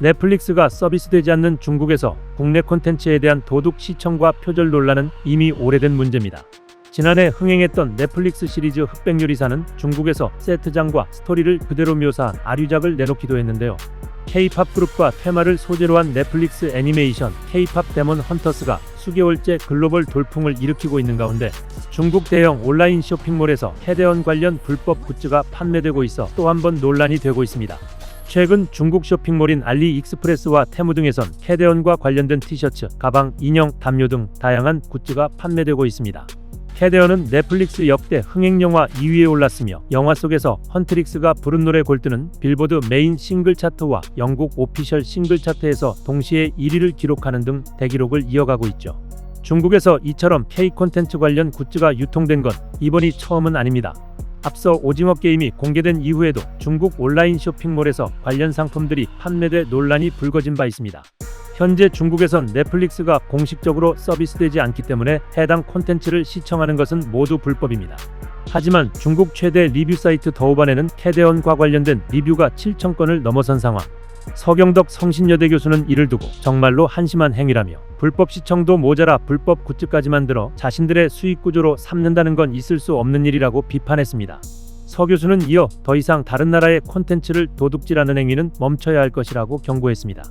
넷플릭스가 서비스되지 않는 중국에서 국내 콘텐츠에 대한 도둑 시청과 표절 논란은 이미 오래된 문제입니다. 지난해 흥행했던 넷플릭스 시리즈 흑백 요리사는 중국에서 세트장과 스토리를 그대로 묘사한 아류작을 내놓기도 했는데요. K-팝 그룹과 테마를 소재로 한 넷플릭스 애니메이션 K-팝 데몬 헌터스가 수개월째 글로벌 돌풍을 일으키고 있는 가운데 중국 대형 온라인 쇼핑몰에서 캐대언 관련 불법 굿즈가 판매되고 있어 또 한 번 논란이 되고 있습니다. 최근 중국 쇼핑몰인 알리익스프레스와 테무 등에선 캐대언과 관련된 티셔츠, 가방, 인형, 담요 등 다양한 굿즈가 판매되고 있습니다. 캐대언은 넷플릭스 역대 흥행 영화 2위에 올랐으며 영화 속에서 헌트릭스가 부른 노래 골드는 빌보드 메인 싱글 차트와 영국 오피셜 싱글 차트에서 동시에 1위를 기록하는 등 대기록을 이어가고 있죠. 중국에서 이처럼 K 콘텐츠 관련 굿즈가 유통된 건 이번이 처음은 아닙니다. 앞서 오징어 게임이 공개된 이후에도 중국 온라인 쇼핑몰에서 관련 상품들이 판매돼 논란이 불거진 바 있습니다. 현재 중국에선 넷플릭스가 공식적으로 서비스되지 않기 때문에 해당 콘텐츠를 시청하는 것은 모두 불법입니다. 하지만 중국 최대 리뷰 사이트 더우반에는 캐대언과 관련된 리뷰가 7천 건을 넘어선 상황. 서경덕 성신여대 교수는 이를 두고 정말로 한심한 행위라며 불법 시청도 모자라 불법 굿즈까지 만들어 자신들의 수익 구조로 삼는다는 건 있을 수 없는 일이라고 비판했습니다. 서 교수는 이어 더 이상 다른 나라의 콘텐츠를 도둑질하는 행위는 멈춰야 할 것이라고 경고했습니다.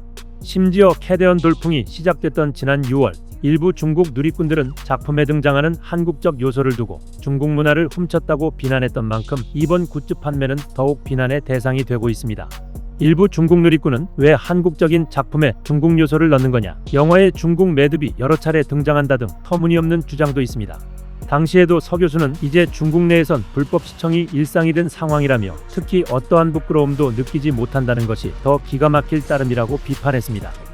심지어 캐대언 돌풍이 시작됐던 지난 6월 일부 중국 누리꾼들은 작품에 등장하는 한국적 요소를 두고 중국 문화를 훔쳤다고 비난했던 만큼 이번 굿즈 판매는 더욱 비난의 대상이 되고 있습니다. 일부 중국 누리꾼은 왜 한국적인 작품에 중국 요소를 넣는 거냐, 영화에 중국 매듭이 여러 차례 등장한다 등 터무니없는 주장도 있습니다. 당시에도 서 교수는 이제 중국 내에선 불법 시청이 일상이 된 상황이라며 특히 어떠한 부끄러움도 느끼지 못한다는 것이 더 기가 막힐 따름이라고 비판했습니다.